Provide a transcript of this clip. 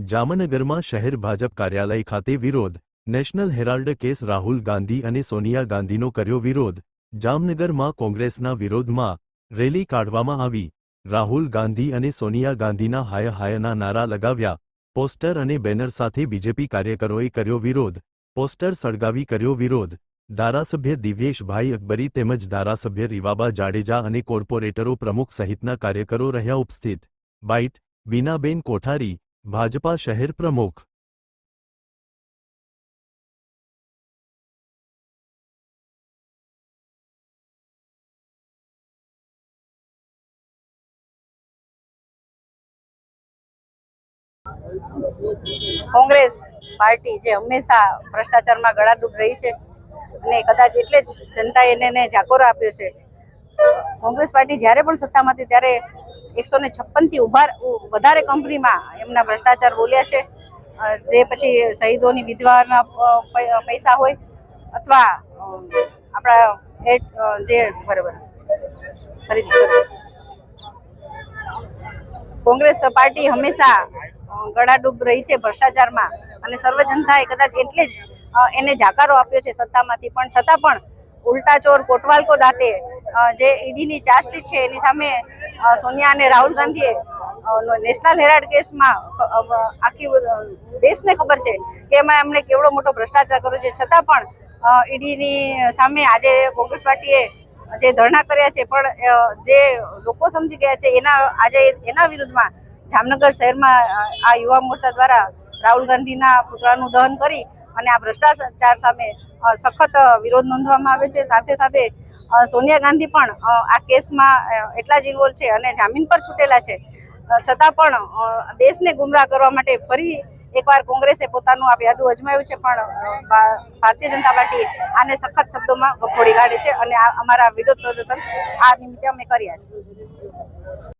જામનગરમાં શહેર ભાજપ કાર્યાલય ખાતે વિરોધ, National Herald case Rahul Gandhi અને સોનિયા ગાંધીનો કર્યો વિરોધ, જામનગરમાં કોંગ્રેસના વિરોધમાં રેલી કાઢવામાં આવી, રાહુલ ગાંધી અને સોનિયા ગાંધીના હાય હાયના નારા લગાવ્યા, પોસ્ટર અને બેનર સાથે બીજેપી કાર્યકરોએ કર્યો વિરોધ, પોસ્ટર સળગાવી કર્યો વિરોધ, ધારાસભ્ય દિવ્યેશભાઈ અકબરી તેમજ ધારાસભ્ય રીવાબા જાડેજા અને કોર્પોરેટરો પ્રમુખ સહિતના કાર્યકરો રહ્યા ઉપસ્થિત, બાઇટ, બીનાબેન કોઠારી ભાજપા શહેર પ્રમુખ કોંગ્રેસ પાર્ટી જે હંમેશા ભ્રષ્ટાચારમાં ગળાડૂબ રહી છે અને કદાચ એટલે જ જનતાએ એને જાકોરો આપ્યો છે. કોંગ્રેસ પાર્ટી જ્યારે પણ સત્તામાં હતી ત્યારે એકસો ને છપ્પનથી ઉભાર વધારે કંપનીમાં એમના ભ્રષ્ટાચાર બોલ્યા છે. જે પછી શહીદોની વિધવાના પૈસા હોય અથવા આપણા જે બરાબર. ફરીથી. કોંગ્રેસ પાર્ટી હંમેશા ગળાડૂબ રહી છે ભ્રષ્ટાચારમાં અને સર્વ જનતાએ કદાચ એટલે જ એને જાકારો આપ્યો છે સત્તામાંથી. પણ છતાં પણ ઉલટા ચોર કોટવાલ કો દાટે અ, જે ઈડીની ચાર્જશીટ છે, એની સામે સોનિયા અને રાહુલ ગાંધીએ નેશનલ હેરાલ્ડ કેસમાં આખી દેશને ખબર છે કે એમાં એમણે કેવડો મોટો ભ્રષ્ટાચાર કર્યો છે. છતાં પણ ઈડીની સામે આજે કોંગ્રેસ પાર્ટીએ જે ધરણા કર્યા છે, પણ જે લોકો સમજી ગયા છે, એના, આજે એના વિરુદ્ધમાં જામનગર શહેરમાં આ યુવા મોરચા દ્વારા રાહુલ ગાંધીના પુતળાનું દહન કરી અને આ ભ્રષ્ટાચાર સામે સખત વિરોધ નોંધવામાં આવે છે. સાથે સાથે સોનિયા ગાંધી પણ આ કેસમાં એટલા જ ઇન્વોલ્વ છે અને જામીન પર છૂટેલા છે. છતાં પણ દેશને ગુમરાહ કરવા માટે ફરી એકવાર કોંગ્રેસે પોતાનું આ યાદુ અજમાવ્યું છે, પણ ભારતીય જનતા પાર્ટી આને સખત શબ્દોમાં વખોડી કાઢે છે અને અમારા વિરોધ પ્રદર્શન આ નિમિત્તે અમે કર્યા છે.